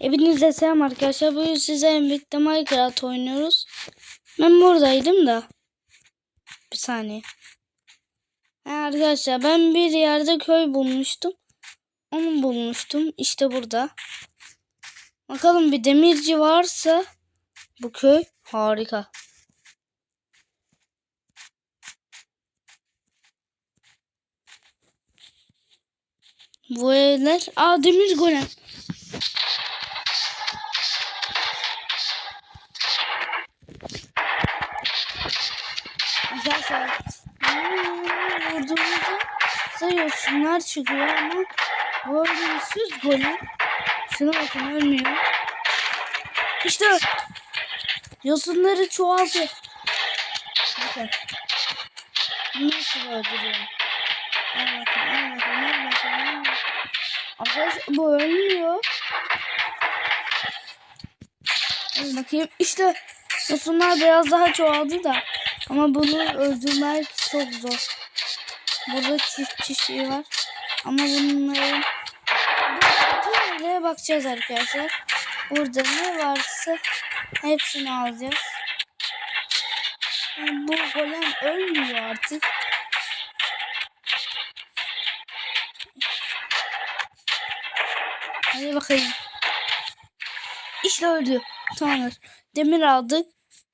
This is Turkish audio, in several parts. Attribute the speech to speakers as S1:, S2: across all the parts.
S1: Hepinize selam arkadaşlar. Bugün size birlikte Minecraft oynuyoruz. Ben buradaydım da. Bir saniye. Ha, arkadaşlar ben bir yerde köy bulmuştum. Onu bulmuştum. İşte burada. Bakalım bir demirci varsa bu köy harika. Bu evler. Aa demir golem. Sayıyorsunlar çıkıyor ama bu ölümsüz golem şuna bakın ölmüyor. İşte yosunları çoğaldı. Bakın. Nasıl öldürüyorum? Al bakın, al bakın, al bakın, al bakın. Arkadaşlar bu ölmüyor. Al bakayım. İşte yosunlar biraz daha çoğaldı da. Ama bunu öldürmek çok zor. Burada çift çiftliği var. Ama bunların bu evlere bakacağız arkadaşlar. Burada ne varsa hepsini alacağız. Yani bu golem ölmüyor artık. Hadi bakayım. İşte öldü. Tamamdır. Demir aldık.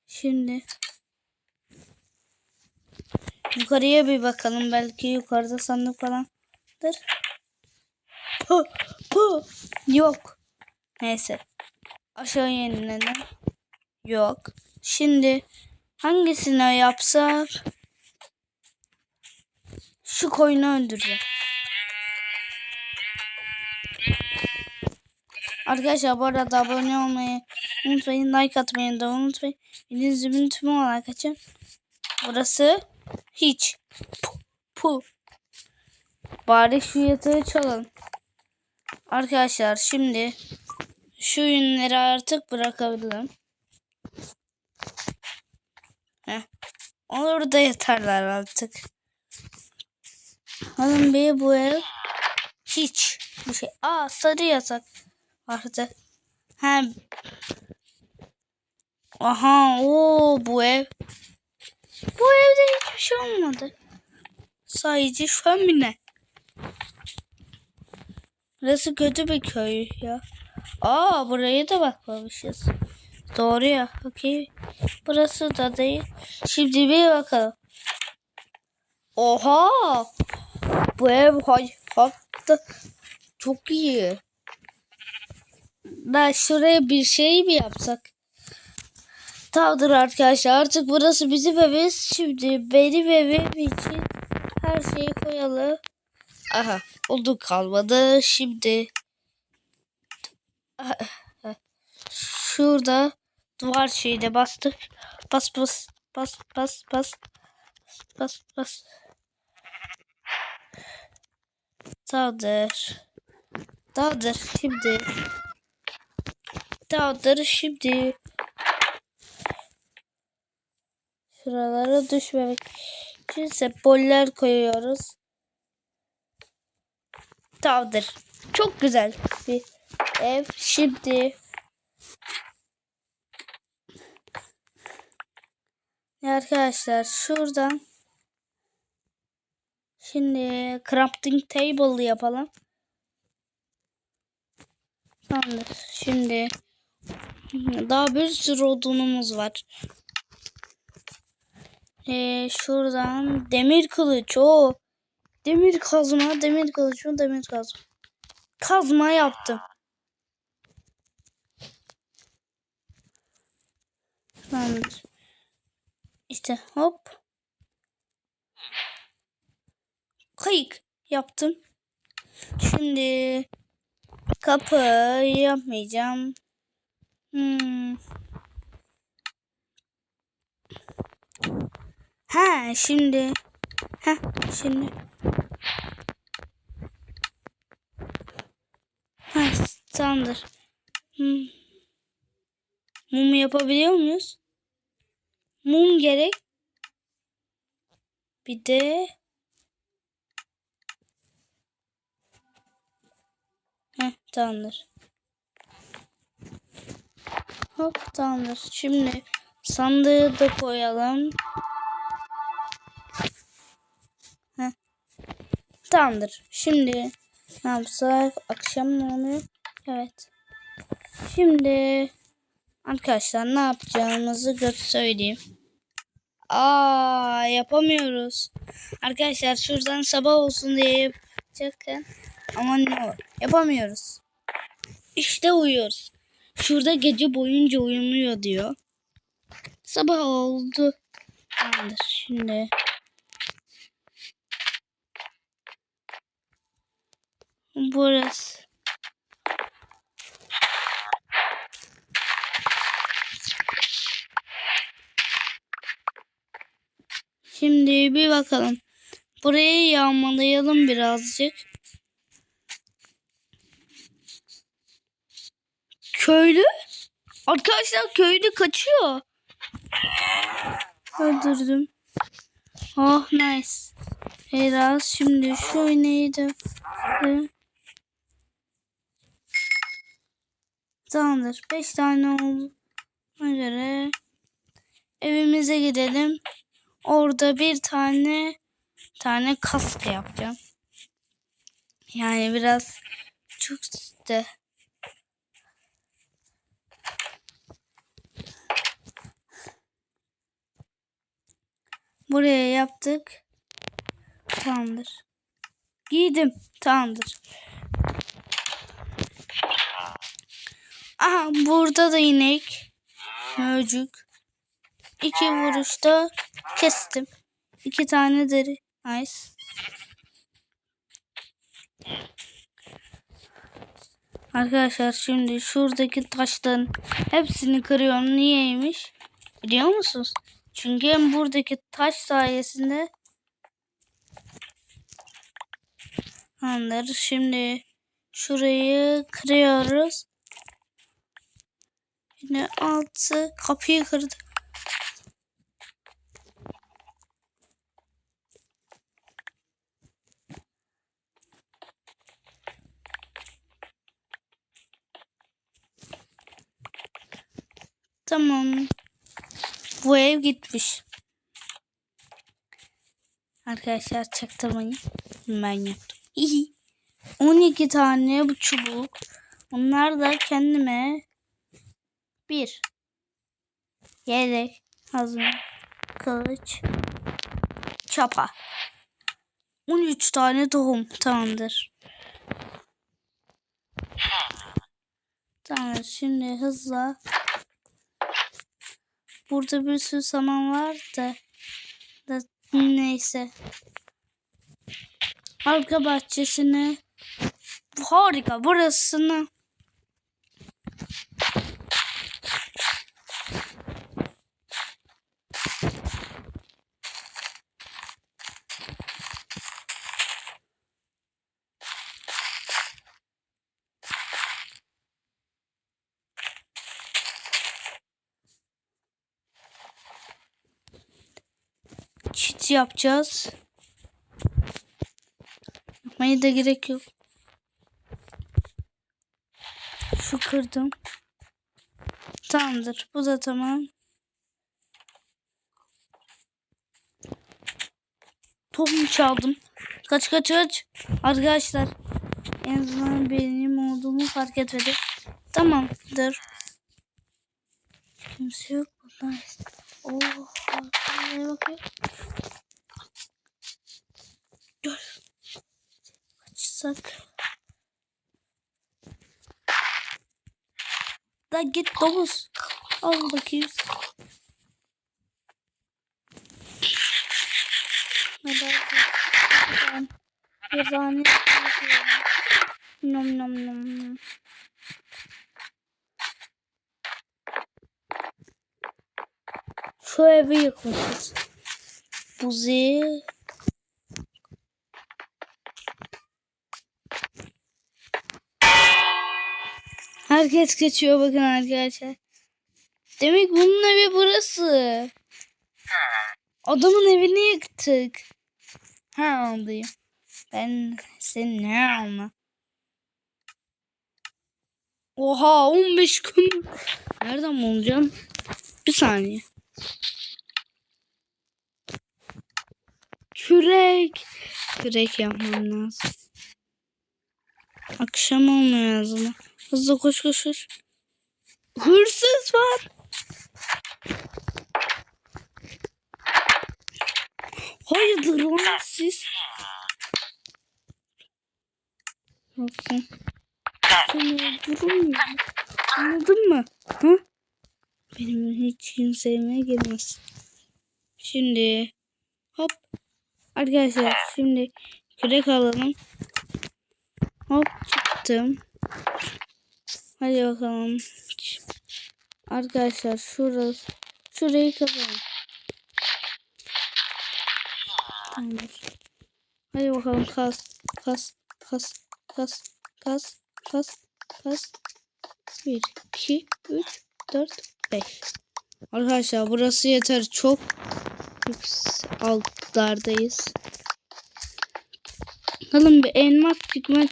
S1: Şimdi yukarıya bir bakalım. Belki yukarıda sandık falandır. Pu, pu. Yok. Neyse. Aşağı yenilelim. Yok. Şimdi hangisini yapsak? Şu koyunu öldüreceğim. Arkadaşlar bu arada abone olmayı unutmayın. Like atmayı da unutmayın. Bildiğiniz gibi tüm olarak açın. Burası hiç. Pu, pu. Bari şu yatağı çalalım. Arkadaşlar şimdi şu ürünleri artık bırakabilirim. Heh. Olur da yeterler artık. Alın bir bu ev hiç bir şey. Aa sarı yatak vardı. Hem Aha o bu ev. Bu evde hiçbir şey olmadı. Sadece şömine. Burası kötü bir köy ya. Aa buraya da bakmamışız. Doğru ya. Okey. Burası da değil. Şimdi bir bakalım. Oha. Bu ev hatta çok iyi. Da şuraya bir şey mi yapsak? Tamamdır arkadaşlar artık burası bizim evimiz. Şimdi benim evim için her şeyi koyalım. Aha oldu kalmadı. Şimdi şurada duvar şeyine bastık. Bas bas bas bas bas bas bas. Tamamdır. Tamamdır şimdi. Tamamdır şimdi. Şuralara düşmemek için semboller koyuyoruz. Tamamdır. Çok güzel bir ev. Şimdi arkadaşlar şuradan şimdi crafting table yapalım. Tamamdır. Şimdi daha bir sürü odunumuz var. Ee, şuradan demir kılıç o. Demir kazma, demir kılıç mı, demir kazma. Kazma yaptım. İşte hop. Kayık yaptım. Şimdi kapı yapmayacağım. Hmm. Ha şimdi. Ha şimdi. Ha tamamdır. Hmm. Mum yapabiliyor muyuz? Mum gerek. Bir de Heh, tamamdır. Hop tamamdır. Şimdi sandığı da koyalım. Tamamdır. Şimdi ne yapsak? Akşam mı oluyor? Evet. Şimdi arkadaşlar ne yapacağımızı gö- söyleyeyim. Aa yapamıyoruz. Arkadaşlar şuradan sabah olsun diye yapacakken ama ne o? Yapamıyoruz. İşte uyuyoruz. Şurada gece boyunca uyumuyor diyor. Sabah oldu. Tamamdır şimdi. Burası. Şimdi bir bakalım. Burayı yağmalayalım birazcık. Köylü? Arkadaşlar köylü kaçıyor. Öldürdüm. Oh nice. Biraz şimdi şu neydi? Tamamdır. 5 tane olduğuna göre evimize gidelim. Orada bir tane tane kask yapacağım. Yani biraz çok de Buraya yaptık. Tamamdır. Giydim. Tamamdır. Aha burada da inek. Mövcük. İki vuruşta kestim. İki tane deri. Nice. Arkadaşlar şimdi şuradaki taşların hepsini kırıyorum. Niyeymiş? Biliyor musunuz? Çünkü hem buradaki taş sayesinde Tamamdır. Şimdi şurayı kırıyoruz. Yine altı kapıyı kırdı. Tamam. Bu ev gitmiş. Arkadaşlar çaktırmayın. Ben yaptım. Hihi. 12 tane bu çubuk. Onlar da kendime bir. Yedek. Hazır. Kılıç. Çapa. 13 tane tohum. Tamamdır. Tamam şimdi hızla. Burada bir sürü saman var da, da neyse. Arka bahçesine. Harika burasını çit yapacağız. Yapmaya da gerek yok. Şu kırdım. Tamamdır. Bu da tamam. Tohum çaldım. Kaç kaç kaç. Arkadaşlar. En azından benim olduğumu fark etmedi. Tamamdır. Kimse yok burada. Oh, arkaya bakıyor. Kaçsak. Da git domuz. Al bakayım. Neden? Bir tane nom nom nom nom. Şu evi yıkmışız. Buzi. Herkes geçiyor bakın arkadaşlar. Demek bunun evi burası. Adamın evini yıktık. Ha anlayayım. Ben seni ne anla? Oha 15 gün Nereden bulacağım? Bir saniye. Kürek. Kürek yapmam lazım. Akşam olmuyor ağzıma. Hızlı koş koş koş. Hırsız var. Hayırdır lan siz? Olsun. Seni öldürürüm ya. Anladın mı? Hı? Benim hiç kimseye gelmez. Şimdi hop. Arkadaşlar şimdi kürek alalım. Hop çıktım. Hadi bakalım. Arkadaşlar şurası. Şurayı kazalım. Tamamdır. Hadi bakalım kas. Kas. Kas. Kas. Kas. Kas. Kas. 1, 2, 3, 4, 5. Arkadaşlar burası yeter. Çok altlardayız. Bakalım bir elmas çıkma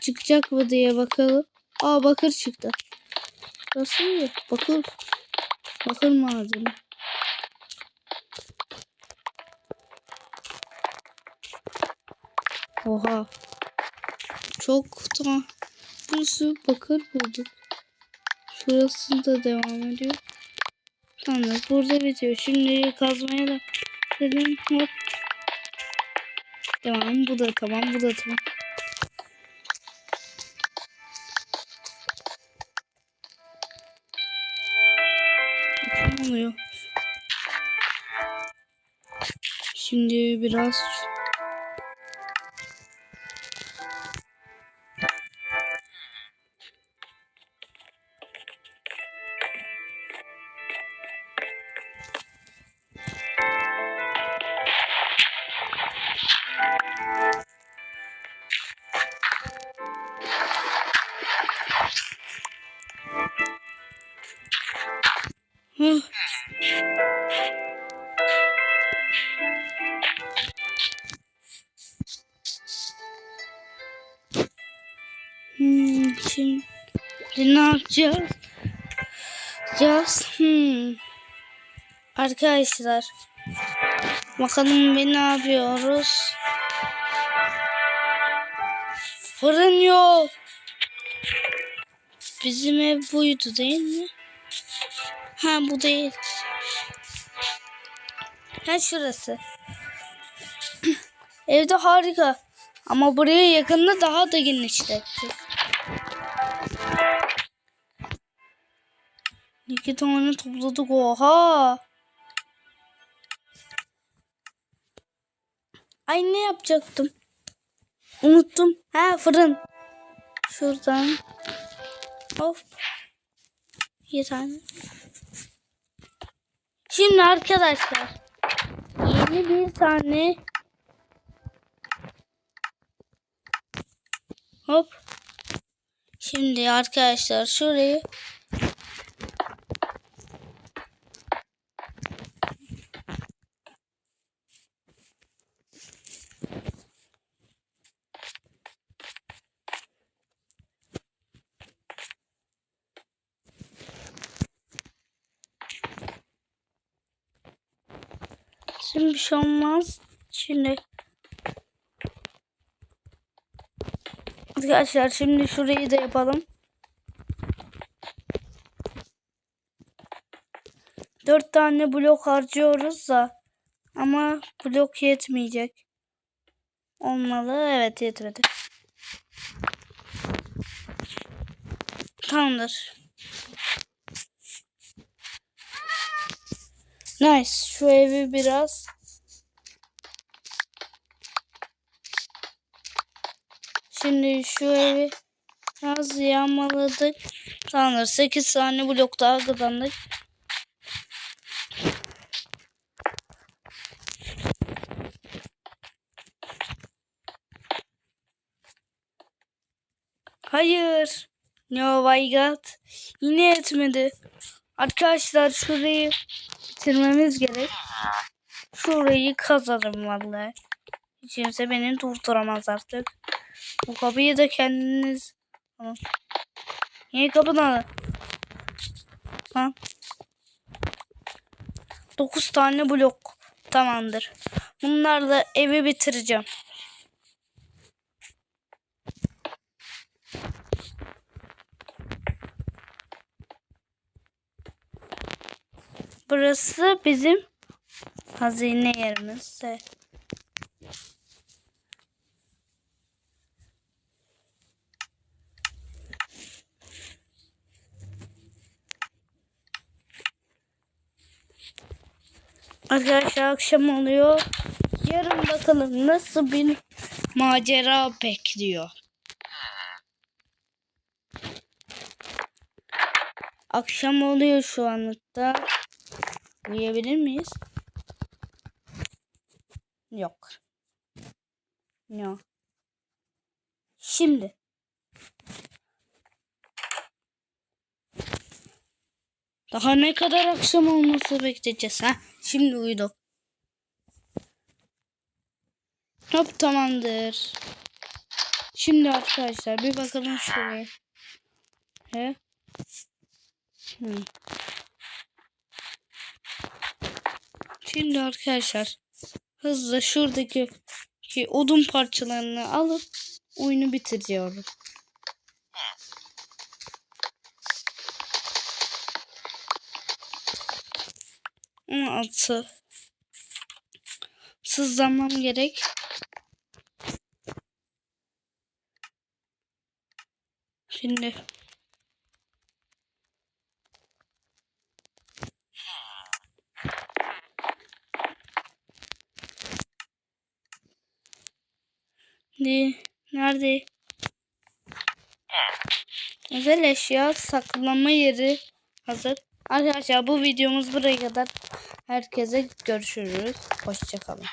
S1: çıkacak mı diye bakalım. Aa bakır çıktı. Burası iyi. Bakır. Bakır madeni. Oha. Çok da bir sürü bakır bulduk. Şurası da devam ediyor. Tamam burada bitiyor. Şimdi kazmaya da dedim hop. Devam bu da tamam bu da tamam. Oluyor? Şimdi biraz şimdi ne yapacağız? Yapacağız. Hmm. Arkadaşlar bakalım ne yapıyoruz? Fırın yok. Bizim ev buydu değil mi? Ha bu değil. Ha şurası. Evde harika. Ama buraya yakında daha da genişlettik. İki tane topladık oha. Ay ne yapacaktım? Unuttum. Ha fırın. Şuradan. Hop. Bir tane. Şimdi arkadaşlar yeni bir tane hop şimdi arkadaşlar şurayı Şimdi bir şey olmaz. Şimdi Arkadaşlar şimdi şurayı da yapalım. Dört tane blok harcıyoruz da ama blok yetmeyecek. Olmalı. Evet yetmedi. Tamamdır. Nice. Şu evi biraz Şimdi şu evi biraz yağmaladık. Tamamdır. 8 tane blok daha kazandık. Hayır. No my god. Yine etmedi. Arkadaşlar şurayı bitirmemiz gerek. Şurayı kazanırım vallahi. Kimse beni durduramaz artık. Bu kapıyı da kendiniz... Niye kapını? Lan. 9 tane blok. Tamamdır. Bunlarla evi bitireceğim. Burası bizim hazine yerimiz. Evet. Arkadaşlar akşam oluyor. Yarın bakalım nasıl bir macera bekliyor. Akşam oluyor şu anlıkta. Uyuyabilir miyiz? Yok. Yok. Şimdi. Daha ne kadar akşam olması bekleyeceğiz ha? Şimdi uyuduk. Hop tamamdır. Şimdi arkadaşlar bir bakalım şuraya. He? Şimdi arkadaşlar hızla şuradaki ki odun parçalarını alıp oyunu bitiriyorum. Ama atı sızlamam gerek. Şimdi Ne? Nerede? Özel eşya saklama yeri hazır. Arkadaşlar bu videomuz buraya kadar. Herkese görüşürüz. Hoşçakalın.